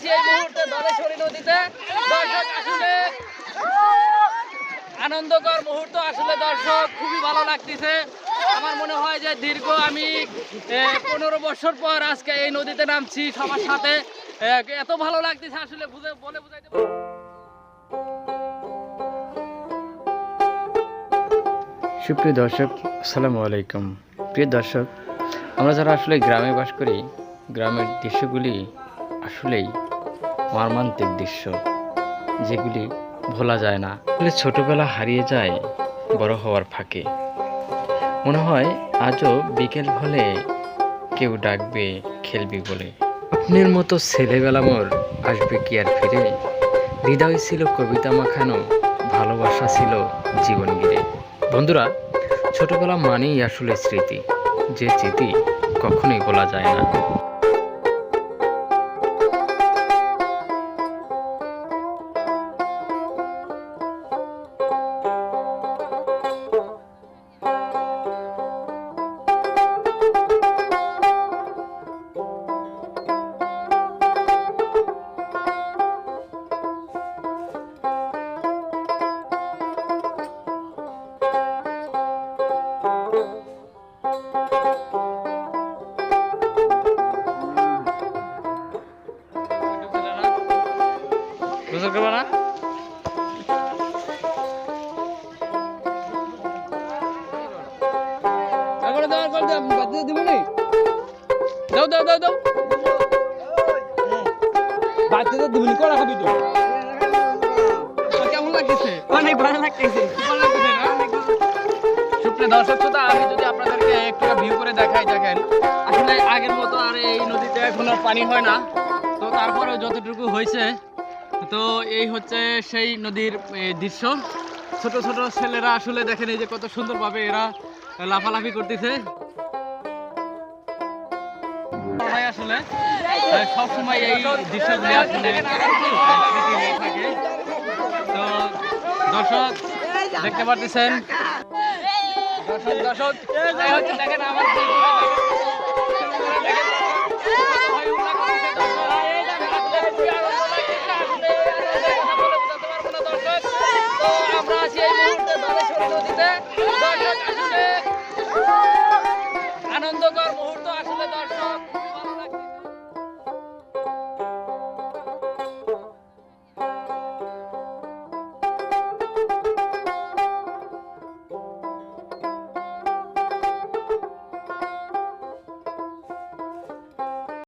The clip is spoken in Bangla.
আছি এই মুহূর্তে দলেশ্বরী নদীতে। দর্শক আসলে আনন্দকর মুহূর্ত আসলে দর্শক, খুবই ভালো লাগতেছে। আমার মনে হয় যে দীর্ঘ আমি পনেরো বছর পর আজকে এই নদীতে নামছি সবার সাথে। এত ভালো লাগতেছে আসলে বুঝে, বলে বুঝাইতে সুপ্রিয় দর্শক, আসসালামু আলাইকুম। প্রিয় দর্শক, আমরা যারা আসলে গ্রামে বাস করি, গ্রামের দৃশ্যগুলি আসলেই মর্মান্তিক দৃশ্য, যেগুলি ভোলা যায় না। ছোটবেলা হারিয়ে যায় বড় হওয়ার ফাঁকে। মনে হয় আজও বিকেল হলে কেউ ডাকবে, খেলবি বলে। আপনার মতো ছেলেবেলা মোর আসবে কি আর ফিরে? হৃদয় ছিল কবিতা মাখানো, ভালোবাসা ছিল জীবন গিরে বন্ধুরা, ছোটবেলা মানেই আসলে স্মৃতি, যে স্মৃতি কখনোই বলা যায় না। গোসল করবা না? দাও দাও বাদ দিব নি? দাও দাও দাও দাও। বাদ দিয়ে দিব নি কোলা খাবি তো। কেমন লাগতেছে? অনেক ভালো লাগতেছে। ভালো লাগতেছে না? সুপ্রিয় দর্শক শ্রোতা আমি যদি আপনাদেরকে একটু ভিউ করে দেখাই দেখেন আসলে আগের মতো আর এই নদীতে এখন আর পানি হয় না। তো তারপরেও যতটুকু হয়েছে তো এই হচ্ছে সেই নদীর দৃশ্য। ছোট ছোট ছেলেরা আসলে দেখেন এই যে কত সুন্দরভাবে এরা লাফালাফি করতেছে। আসলে সবসময় এই দৃশ্যগুলি আসলে থাকে। তো দর্শক, দেখতে পাচ্ছেন দর্শক দর্শক দেখেন আমার আনন্দকর মুহূর্ত আসলে দর্শক।